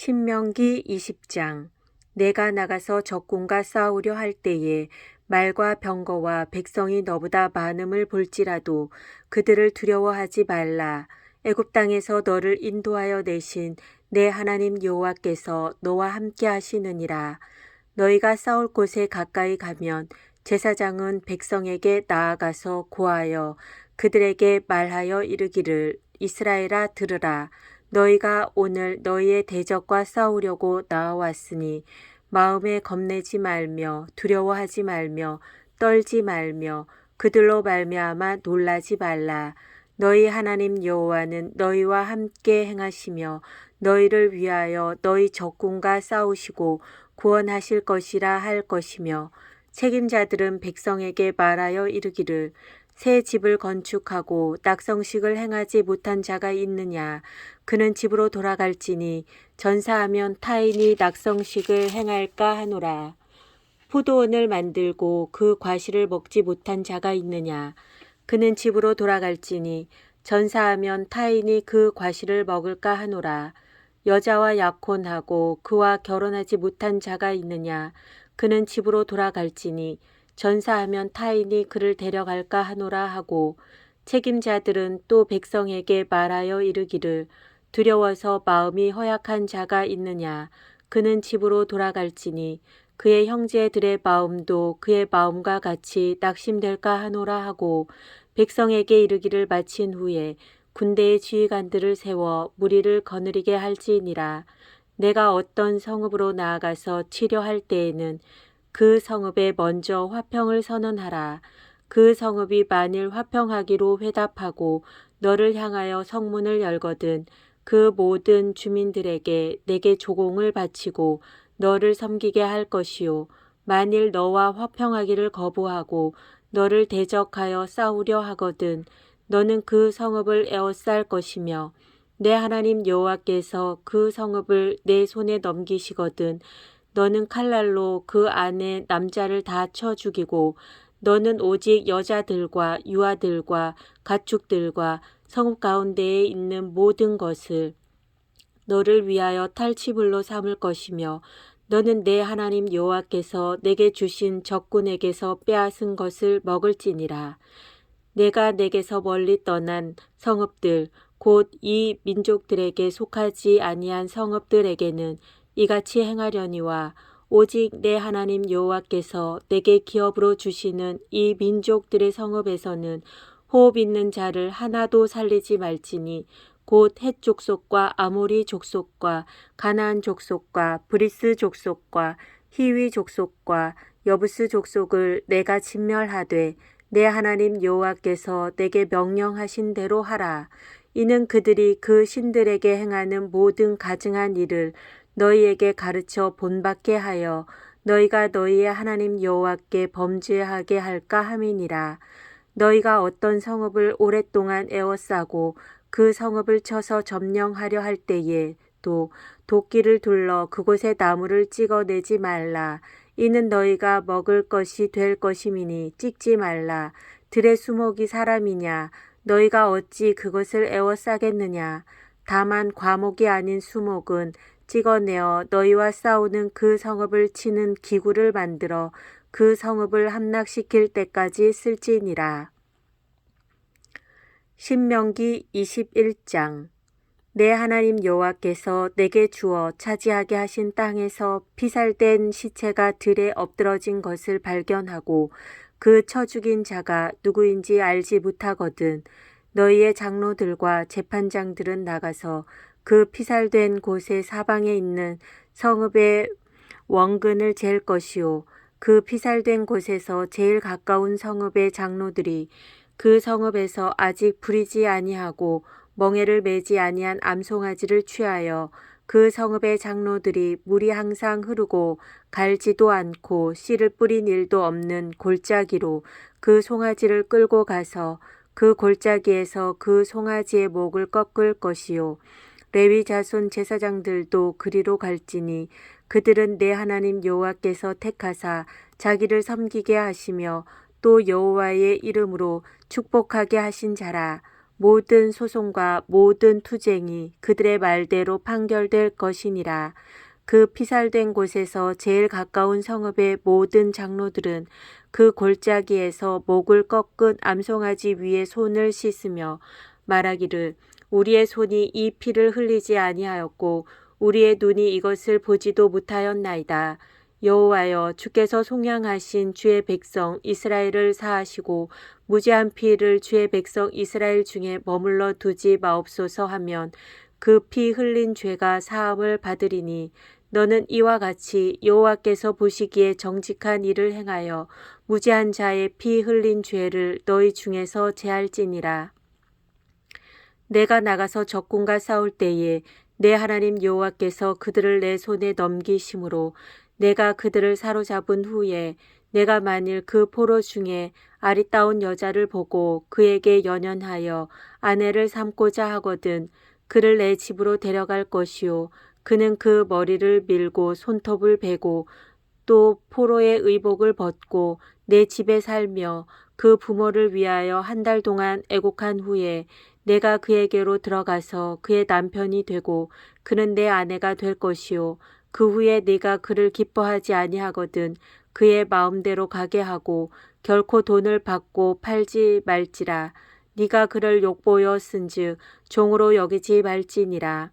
신명기 20장 내가 나가서 적군과 싸우려 할 때에 말과 병거와 백성이 너보다 많음을 볼지라도 그들을 두려워하지 말라. 애굽 땅에서 너를 인도하여 내신 내 하나님 여호와께서 너와 함께 하시느니라. 너희가 싸울 곳에 가까이 가면 제사장은 백성에게 나아가서 고하여 그들에게 말하여 이르기를 이스라엘아 들으라. 너희가 오늘 너희의 대적과 싸우려고 나와왔으니 마음에 겁내지 말며 두려워하지 말며 떨지 말며 그들로 말미암아 놀라지 말라. 너희 하나님 여호와는 너희와 함께 행하시며 너희를 위하여 너희 적군과 싸우시고 구원하실 것이라 할 것이며 책임자들은 백성에게 말하여 이르기를 새 집을 건축하고 낙성식을 행하지 못한 자가 있느냐? 그는 집으로 돌아갈지니 전사하면 타인이 낙성식을 행할까 하노라. 포도원을 만들고 그 과실을 먹지 못한 자가 있느냐? 그는 집으로 돌아갈지니 전사하면 타인이 그 과실을 먹을까 하노라. 여자와 약혼하고 그와 결혼하지 못한 자가 있느냐? 그는 집으로 돌아갈지니 전사하면 타인이 그를 데려갈까 하노라 하고 책임자들은 또 백성에게 말하여 이르기를 두려워서 마음이 허약한 자가 있느냐? 그는 집으로 돌아갈지니 그의 형제들의 마음도 그의 마음과 같이 낙심될까 하노라 하고 백성에게 이르기를 마친 후에 군대의 지휘관들을 세워 무리를 거느리게 할지니라. 내가 어떤 성읍으로 나아가서 치료할 때에는 그 성읍에 먼저 화평을 선언하라. 그 성읍이 만일 화평하기로 회답하고 너를 향하여 성문을 열거든 그 모든 주민들에게 내게 조공을 바치고 너를 섬기게 할 것이요. 만일 너와 화평하기를 거부하고 너를 대적하여 싸우려 하거든 너는 그 성읍을 에워쌀 것이며 내 하나님 여호와께서 그 성읍을 내 손에 넘기시거든 너는 칼날로 그 안에 남자를 다 쳐 죽이고 너는 오직 여자들과 유아들과 가축들과 성읍 가운데에 있는 모든 것을 너를 위하여 탈취불로 삼을 것이며 너는 내 하나님 여호와께서 내게 주신 적군에게서 빼앗은 것을 먹을지니라. 내가 내게서 멀리 떠난 성읍들 곧 이 민족들에게 속하지 아니한 성읍들에게는 이같이 행하려니와 오직 내 하나님 여호와께서 내게 기업으로 주시는 이 민족들의 성읍에서는 호흡 있는 자를 하나도 살리지 말지니 곧 헷 족속과 아모리 족속과 가나안 족속과 브리스 족속과 히위 족속과 여부스 족속을 내가 진멸하되 내 하나님 여호와께서 내게 명령하신 대로 하라. 이는 그들이 그 신들에게 행하는 모든 가증한 일을 너희에게 가르쳐 본받게 하여 너희가 너희의 하나님 여호와께 범죄하게 할까 함이니라. 너희가 어떤 성읍을 오랫동안 에워싸고 그 성읍을 쳐서 점령하려 할 때에 또 도끼를 둘러 그곳에 나무를 찍어내지 말라. 이는 너희가 먹을 것이 될 것임이니 찍지 말라. 들의 수목이 사람이냐? 너희가 어찌 그것을 에워싸겠느냐? 다만 과목이 아닌 수목은 찍어내어 너희와 싸우는 그 성읍을 치는 기구를 만들어 그 성읍을 함락시킬 때까지 쓸지니라. 신명기 21장 내 하나님 여호와께서 내게 주어 차지하게 하신 땅에서 피살된 시체가 들에 엎드러진 것을 발견하고 그쳐 죽인 자가 누구인지 알지 못하거든 너희의 장로들과 재판장들은 나가서 그 피살된 곳의 사방에 있는 성읍의 원근을 잴 것이요. 그 피살된 곳에서 제일 가까운 성읍의 장로들이 그 성읍에서 아직 부리지 아니하고 멍에를 매지 아니한 암송아지를 취하여 그 성읍의 장로들이 물이 항상 흐르고 갈지도 않고 씨를 뿌린 일도 없는 골짜기로 그 송아지를 끌고 가서 그 골짜기에서 그 송아지의 목을 꺾을 것이요 레위 자손 제사장들도 그리로 갈지니 그들은 내 하나님 여호와께서 택하사 자기를 섬기게 하시며 또 여호와의 이름으로 축복하게 하신 자라 모든 소송과 모든 투쟁이 그들의 말대로 판결될 것이니라. 그 피살된 곳에서 제일 가까운 성읍의 모든 장로들은 그 골짜기에서 목을 꺾은 암송아지 위에 손을 씻으며 말하기를 우리의 손이 이 피를 흘리지 아니하였고 우리의 눈이 이것을 보지도 못하였나이다. 여호와여 주께서 송양하신 주의 백성 이스라엘을 사하시고 무지한 피를 주의 백성 이스라엘 중에 머물러 두지 마옵소서 하면 그 피 흘린 죄가 사함을 받으리니 너는 이와 같이 여호와께서 보시기에 정직한 일을 행하여 무지한 자의 피 흘린 죄를 너희 중에서 제할지니라. 내가 나가서 적군과 싸울 때에 내 하나님 여호와께서 그들을 내 손에 넘기심으로 내가 그들을 사로잡은 후에 내가 만일 그 포로 중에 아리따운 여자를 보고 그에게 연연하여 아내를 삼고자 하거든 그를 내 집으로 데려갈 것이요 그는 그 머리를 밀고 손톱을 베고 또 포로의 의복을 벗고 내 집에 살며 그 부모를 위하여 한 달 동안 애곡한 후에 내가 그에게로 들어가서 그의 남편이 되고 그는 내 아내가 될 것이요. 그 후에 네가 그를 기뻐하지 아니하거든 그의 마음대로 가게 하고 결코 돈을 받고 팔지 말지라. 네가 그를 욕보여 쓴즉 종으로 여기지 말지니라.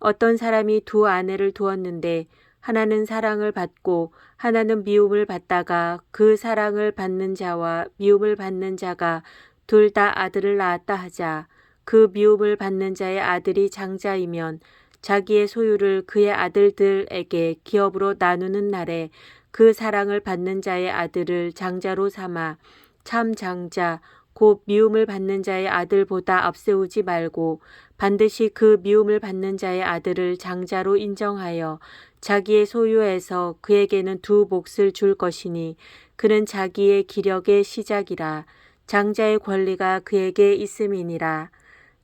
어떤 사람이 두 아내를 두었는데 하나는 사랑을 받고 하나는 미움을 받다가 그 사랑을 받는 자와 미움을 받는 자가 둘 다 아들을 낳았다 하자 그 미움을 받는 자의 아들이 장자이면 자기의 소유를 그의 아들들에게 기업으로 나누는 날에 그 사랑을 받는 자의 아들을 장자로 삼아 참 장자 곧 미움을 받는 자의 아들보다 앞세우지 말고 반드시 그 미움을 받는 자의 아들을 장자로 인정하여 자기의 소유에서 그에게는 두 몫을 줄 것이니 그는 자기의 기력의 시작이라 장자의 권리가 그에게 있음이니라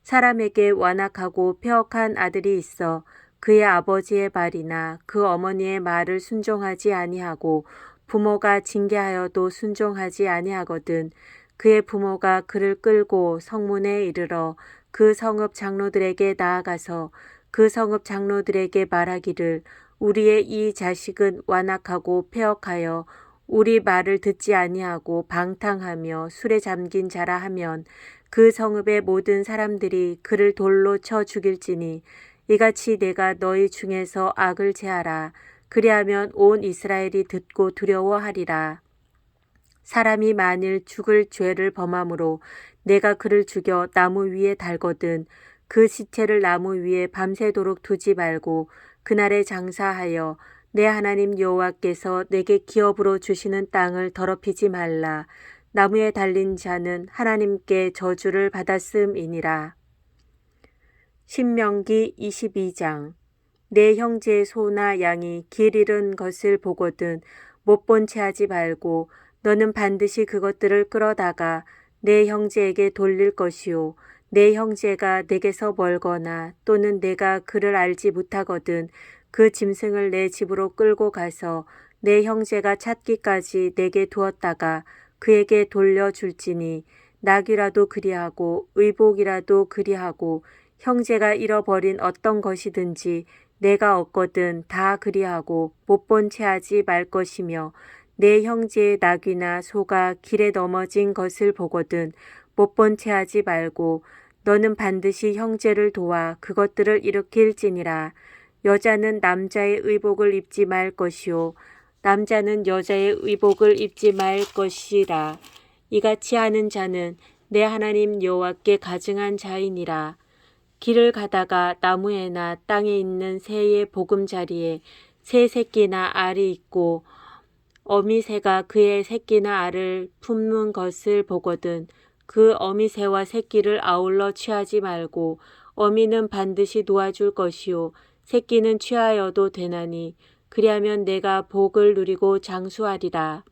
사람에게 완악하고 폐역한 아들이 있어 그의 아버지의 말이나 그 어머니의 말을 순종하지 아니하고 부모가 징계하여도 순종하지 아니하거든 그의 부모가 그를 끌고 성문에 이르러 그 성읍 장로들에게 나아가서 그 성읍 장로들에게 말하기를 우리의 이 자식은 완악하고 폐역하여 우리 말을 듣지 아니하고 방탕하며 술에 잠긴 자라 하면 그 성읍의 모든 사람들이 그를 돌로 쳐 죽일지니 이같이 내가 너희 중에서 악을 제하라 그리하면 온 이스라엘이 듣고 두려워하리라 사람이 만일 죽을 죄를 범함으로 내가 그를 죽여 나무 위에 달거든 그 시체를 나무 위에 밤새도록 두지 말고 그날에 장사하여 내 하나님 여호와께서 내게 기업으로 주시는 땅을 더럽히지 말라. 나무에 달린 자는 하나님께 저주를 받았음이니라. 신명기 22장 내 형제의 소나 양이 길 잃은 것을 보거든 못 본 채 하지 말고 너는 반드시 그것들을 끌어다가 내 형제에게 돌릴 것이요 내 형제가 내게서 멀거나 또는 내가 그를 알지 못하거든 그 짐승을 내 집으로 끌고 가서 내 형제가 찾기까지 내게 두었다가 그에게 돌려줄지니 낙이라도 그리하고 의복이라도 그리하고 형제가 잃어버린 어떤 것이든지 내가 얻거든 다 그리하고 못 본 채 하지 말 것이며 내 형제의 낙이나 소가 길에 넘어진 것을 보거든 못 본 채 하지 말고 너는 반드시 형제를 도와 그것들을 일으킬지니라. 여자는 남자의 의복을 입지 말 것이요 남자는 여자의 의복을 입지 말 것이라. 이같이 하는 자는 내 하나님 여호와께 가증한 자이니라. 길을 가다가 나무에나 땅에 있는 새의 보금자리에 새 새끼나 알이 있고 어미새가 그의 새끼나 알을 품는 것을 보거든 그 어미새와 새끼를 아울러 취하지 말고 어미는 반드시 도와줄 것이요 새끼는 취하여도 되나니 그리하면 내가 복을 누리고 장수하리라.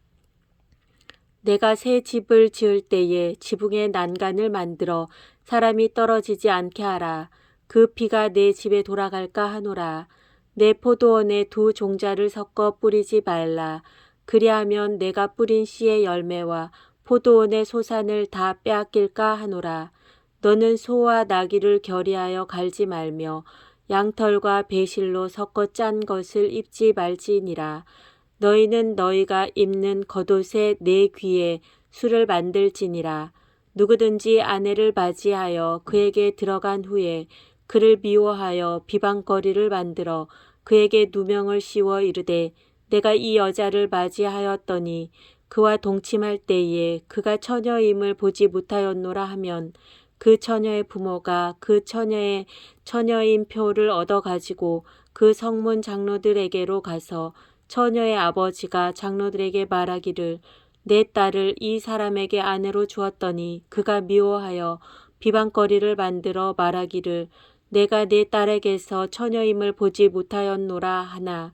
내가 새 집을 지을 때에 지붕에 난간을 만들어 사람이 떨어지지 않게 하라. 그 피가 내 집에 돌아갈까 하노라. 내 포도원에 두 종자를 섞어 뿌리지 말라. 그리하면 내가 뿌린 씨의 열매와 포도원의 소산을 다 빼앗길까 하노라. 너는 소와 나귀를 결의하여 갈지 말며 양털과 배실로 섞어 짠 것을 입지 말지니라. 너희는 너희가 입는 겉옷의 내 귀에 술을 만들지니라. 누구든지 아내를 맞이하여 그에게 들어간 후에 그를 미워하여 비방거리를 만들어 그에게 누명을 씌워 이르되 내가 이 여자를 맞이하였더니 그와 동침할 때에 그가 처녀임을 보지 못하였노라 하면 그 처녀의 부모가 그 처녀의 처녀인 표를 얻어 가지고 그 성문 장로들에게로 가서 처녀의 아버지가 장로들에게 말하기를 내 딸을 이 사람에게 아내로 주었더니 그가 미워하여 비방거리를 만들어 말하기를 내가 내 딸에게서 처녀임을 보지 못하였노라 하나.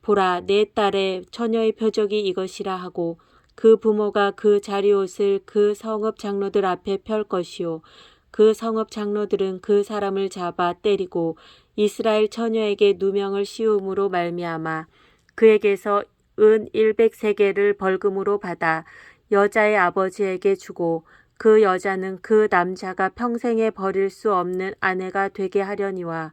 보라 내 딸의 처녀의 표적이 이것이라 하고 그 부모가 그 자리옷을 그 성읍 장로들 앞에 펼 것이요. 그 성읍 장로들은 그 사람을 잡아 때리고 이스라엘 처녀에게 누명을 씌움으로 말미암아 그에게서 은 100세겔을 벌금으로 받아 여자의 아버지에게 주고 그 여자는 그 남자가 평생에 버릴 수 없는 아내가 되게 하려니와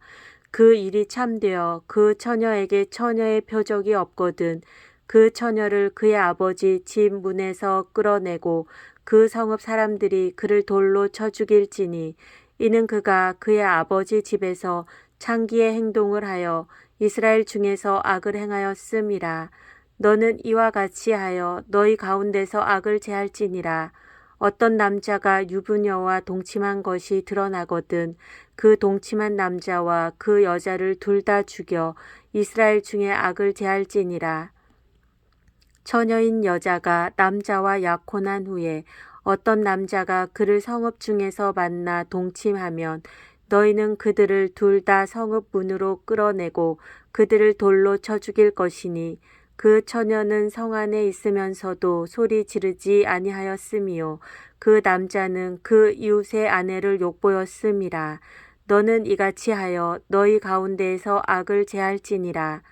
그 일이 참되어 그 처녀에게 처녀의 표적이 없거든 그 처녀를 그의 아버지 집 문에서 끌어내고 그 성읍 사람들이 그를 돌로 쳐 죽일지니 이는 그가 그의 아버지 집에서 창기의 행동을 하여 이스라엘 중에서 악을 행하였음이라. 너는 이와 같이 하여 너희 가운데서 악을 제할지니라. 어떤 남자가 유부녀와 동침한 것이 드러나거든 그 동침한 남자와 그 여자를 둘 다 죽여 이스라엘 중에 악을 제할지니라 처녀인 여자가 남자와 약혼한 후에 어떤 남자가 그를 성읍 중에서 만나 동침하면 너희는 그들을 둘 다 성읍 문으로 끌어내고 그들을 돌로 쳐 죽일 것이니 그 처녀는 성 안에 있으면서도 소리 지르지 아니하였음이요. 그 남자는 그 이웃의 아내를 욕보였음이라. 너는 이같이 하여 너희 가운데에서 악을 제할지니라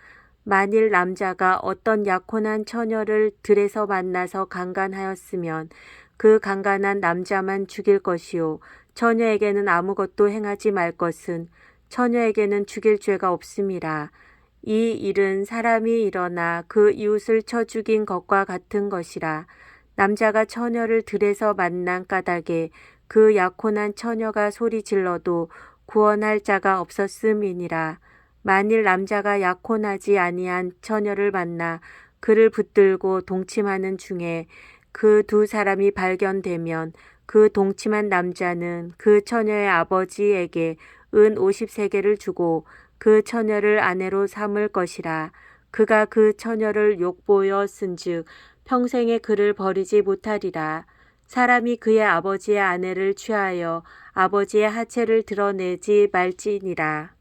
만일 남자가 어떤 약혼한 처녀를 들에서 만나서 강간하였으면 그 강간한 남자만 죽일 것이요. 처녀에게는 아무것도 행하지 말 것은 처녀에게는 죽일 죄가 없음이라 이 일은 사람이 일어나 그 이웃을 쳐 죽인 것과 같은 것이라. 남자가 처녀를 들에서 만난 까닭에 그 약혼한 처녀가 소리 질러도 구원할 자가 없었음이니라 만일 남자가 약혼하지 아니한 처녀를 만나 그를 붙들고 동침하는 중에 그 두 사람이 발견되면 그 동침한 남자는 그 처녀의 아버지에게 은 50세계를 주고 그 처녀를 아내로 삼을 것이라. 그가 그 처녀를 욕보여 쓴즉 평생에 그를 버리지 못하리라. 사람이 그의 아버지의 아내를 취하여 아버지의 하체를 드러내지 말지니라